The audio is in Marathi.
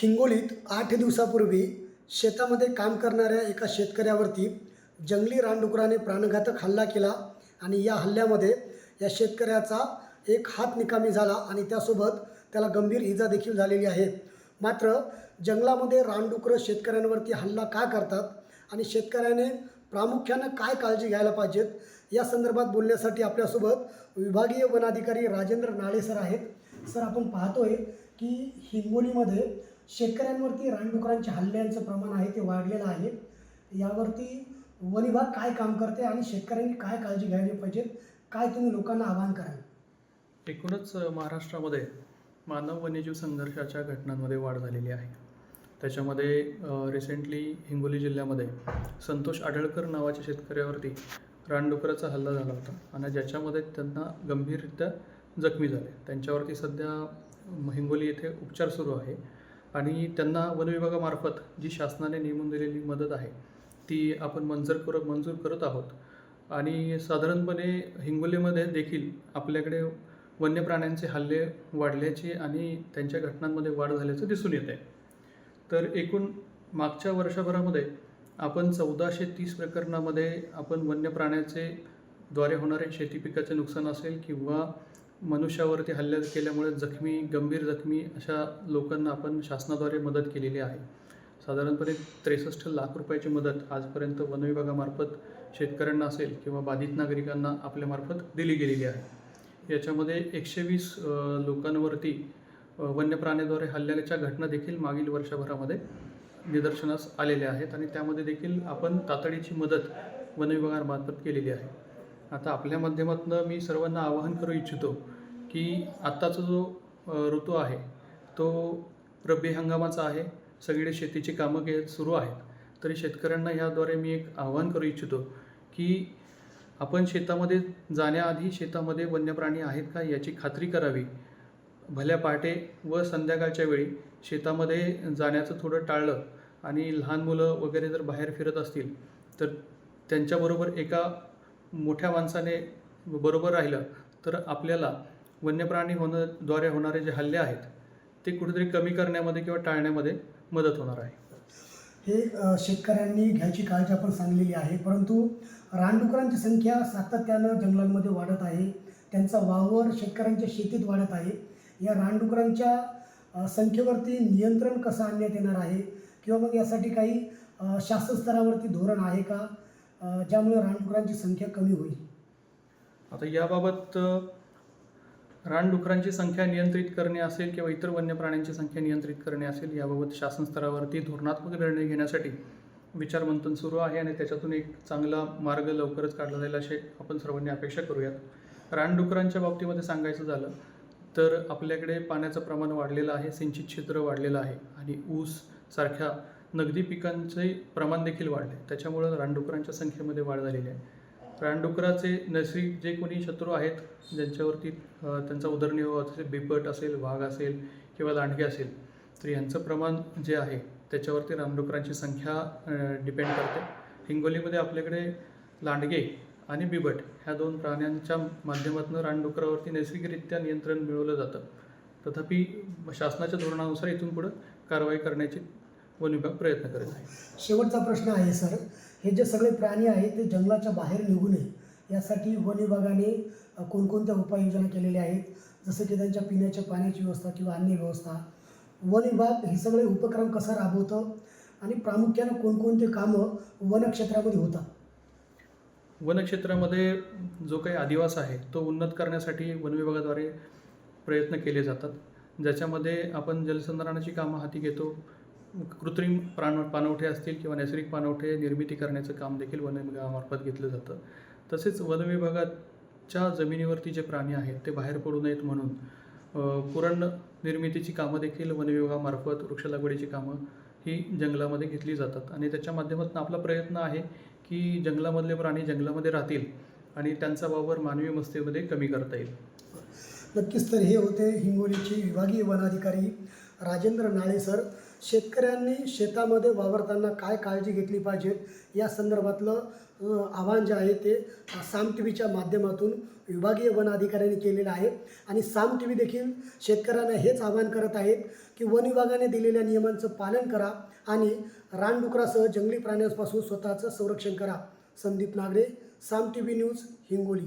हिंगोलीत आठ दिवसापूर्वी शेतामध्ये काम करणाऱ्या एका शेतकऱ्यावरती जंगली रानडुकराने प्राणघातक हल्ला केला आणि या हल्ल्यामध्ये या शेतकऱ्याचा एक हात निकामी झाला आणि त्यासोबत त्याला गंभीर इजा देखील झालेली आहे. मात्र जंगलामध्ये रानडुकरं शेतकऱ्यांवरती हल्ला का करतात आणि शेतकऱ्याने प्रामुख्यानं काय काळजी घ्यायला पाहिजेत या संदर्भात बोलण्यासाठी आपल्यासोबत विभागीय वनाधिकारी राजेंद्र नाळे सर आहेत. सर आपण पाहतोय की हिंगोलीमध्ये शेतकऱ्यांवरती रानडुकरांच्या हल्ल्यांचं प्रमाण आहे ते वाढलेलं आहे. यावरती वन विभाग काय काम करते आणि शेतकऱ्यांनी काय काळजी घ्यायला पाहिजे काय तुम्ही लोकांना आवाहन कराल? एकूणच महाराष्ट्रामध्ये मानव वन्यजीव संघर्षाच्या घटनांमध्ये वाढ झालेली आहे. त्याच्यामध्ये रिसेंटली हिंगोली जिल्ह्यामध्ये संतोष आढळकर नावाच्या शेतकऱ्यावरती रानडुकराचा हल्ला झाला होता आणि ज्याच्यामध्ये त्यांना गंभीररित्या जखमी झाले. त्यांच्यावरती सध्या हिंगोली येथे उपचार सुरू आहे. आणि त्यांना वनविभागामार्फत जी शासनाने नेमून दिलेली मदत आहे ती आपण मंजूर कर मंजूर करत आहोत. आणि साधारणपणे हिंगोलीमध्ये देखील आपल्याकडे वन्य प्राण्यांचे हल्ले वाढल्याचे आणि त्यांच्या घटनांमध्ये वाढ झाल्याचं दिसून येत आहे तर एकूण मागच्या वर्षभरामध्ये आपण चौदाशे तीस प्रकरणामध्ये आपण वन्य प्राण्याचे द्वारे होणारे शेती पिकाचे नुकसान असेल किंवा मनुष्यावरती हल्ल्या केल्यामुळे जखमी गंभीर जखमी अशा लोकांना आपण शासनाद्वारे मदत केलेली आहे. साधारणपणे त्रेसष्ट लाख रुपयाची मदत आजपर्यंत वन विभागामार्फत शेतकऱ्यांना असेल किंवा बाधित नागरिकांना आपल्यामार्फत दिली गेलेली आहे. याच्यामध्ये एकशे वीस लोकांवरती वन्य प्राण्याद्वारे हल्ल्याच्या घटना देखील मागील वर्षभरामध्ये निदर्शनास आलेल्या आहेत आणि त्यामध्ये देखील आपण तातडीची मदत वन विभागामार्फत केलेली आहे. आता आपल्या माध्यमातून मी सर्वांना आवाहन करू इच्छितो की आत्ताचा जो ऋतू आहे तो रब्बी हंगामाचा आहे. सगळे शेतीची कामं के सुरू आहेत. तरी शेतकऱ्यांना ह्याद्वारे मी एक आवाहन करू इच्छितो की आपण शेतामध्ये जाण्याआधी शेतामध्ये वन्यप्राणी आहेत का याची खात्री करावी. भल्या पहाटे व संध्याकाळच्या वेळी शेतामध्ये जाण्याचं थोडं टाळलं आणि लहान मुलं वगैरे जर बाहेर फिरत असतील तर त्यांच्याबरोबर एका मोठ्या माणसाने बरोबर राहिलं तर आपल्याला वन्यप्राणी होणं द्वारे होणारे जे हल्ले आहेत ते कुठेतरी कमी करण्यामध्ये किंवा टाळण्यामध्ये मदत होणार आहे. हे शेतकऱ्यांनी घ्यायची काळजी आपण सांगलेली आहे परंतु रानडुकरांची संख्या सातत्यानं जंगलांमध्ये वाढत आहे त्यांचा वावर शेतकऱ्यांच्या शेतीत वाढत आहे. या रानडुकरांच्या संख्येवरती नियंत्रण कसं आणण्यात येणार आहे? किंवा मग यासाठी काही शासन स्तरावरती धोरण आहे का? ज्यामुळे रानडुकरांची संख्या कमी होईल. आता याबाबत रानडुकरांची संख्या नियंत्रित करणे असेल किंवा इतर वन्य प्राण्यांची संख्या नियंत्रित करणे असेल याबाबत शासन स्तरावरती धोरणात्मक निर्णय घेण्यासाठी विचारमंथन सुरू आहे आणि त्याच्यातून एक चांगला मार्ग लवकरच काढला जाईल असे आपण सर्वांनी अपेक्षा करूयात. रानडुकरांच्या बाबतीमध्ये सांगायचं झालं तर आपल्याकडे पाण्याचं प्रमाण वाढलेलं आहे सिंचित क्षेत्र वाढलेलं आहे आणि ऊस सारख्या नगदी पिकांचे प्रमाण देखील वाढले. त्याच्यामुळं रानडुकरांच्या संख्येमध्ये वाढ झालेली आहे. रानडुकराचे नैसर्गिक जे कोणी शत्रू आहेत ज्यांच्यावरती त्यांचा उदरनिर्वाह असेल बिबट असेल वाघ असेल किंवा लांडगे असेल तर यांचं प्रमाण जे आहे त्याच्यावरती रानडुकरांची संख्या डिपेंड करते. हिंगोलीमध्ये आपल्याकडे लांडगे आणि बिबट ह्या दोन प्राण्यांच्या माध्यमातून रानडुकरावरती नैसर्गिकरित्या नियंत्रण मिळवलं जातं. तथापि शासनाच्या धोरणानुसार इथून पुढं कारवाई करण्याची वन विभाग प्रयत्न करत आहे. शेवटचा प्रश्न आहे सर. हे जे सगळे प्राणी आहेत ते जंगलाच्या बाहेर निघू नये. यासाठी वन विभागाने कोणकोणत्या उपाययोजना केलेल्या आहेत? जसं की त्यांच्या पिण्याच्या पाण्याची व्यवस्था किंवा अन्य व्यवस्था. वन विभाग हे सगळे उपक्रम कसा राबवतं? आणि प्रामुख्यानं कोणकोणते कामं वनक्षेत्रामध्ये होतात? वनक्षेत्रामध्ये जो काही आदिवास आहे तो उन्नत करण्यासाठी वन विभागाद्वारे प्रयत्न केले जातात. ज्याच्यामध्ये आपण जलसंधारणाची कामं हाती घेतो कृत्रिम प्राण पाणवठे असतील किंवा नैसर्गिक पाणवठे निर्मिती करण्याचं काम देखील वन विभागामार्फत घेतलं जातं. तसेच वन विभागाच्या जमिनीवरती जे प्राणी आहेत ते बाहेर पडू नयेत म्हणून अ, कुरण निर्मितीची कामं देखील वन विभागामार्फत वृक्ष लागवडीची कामं ही जंगलामध्ये घेतली जातात. आणि त्याच्या माध्यमातून आपला प्रयत्न आहे की जंगलामधले प्राणी जंगलामध्ये राहतील आणि त्यांचा वावर मानवी वस्तीमध्ये कमी करता येईल. नक्कीच तर हे होते हिंगोलीचे विभागीय वनाधिकारी राजेंद्र नाळे सर. शेतकऱ्यांनी शेतामध्ये वावरताना काय काळजी घेतली पाहिजे या संदर्भातलं आव्हान जे आहे ते साम टी व्हीच्या माध्यमातून विभागीय वन अधिकाऱ्यांनी केलेलं आहे. आणि साम टी व्ही देखील शेतकऱ्यांना हेच आवाहन करत आहेत की वन विभागाने दिलेल्या नियमांचं पालन करा आणि रानडुकरासह जंगली प्राण्यांपासून स्वतःचं संरक्षण करा. Sandeep Nagare Saam T V news Hingoli.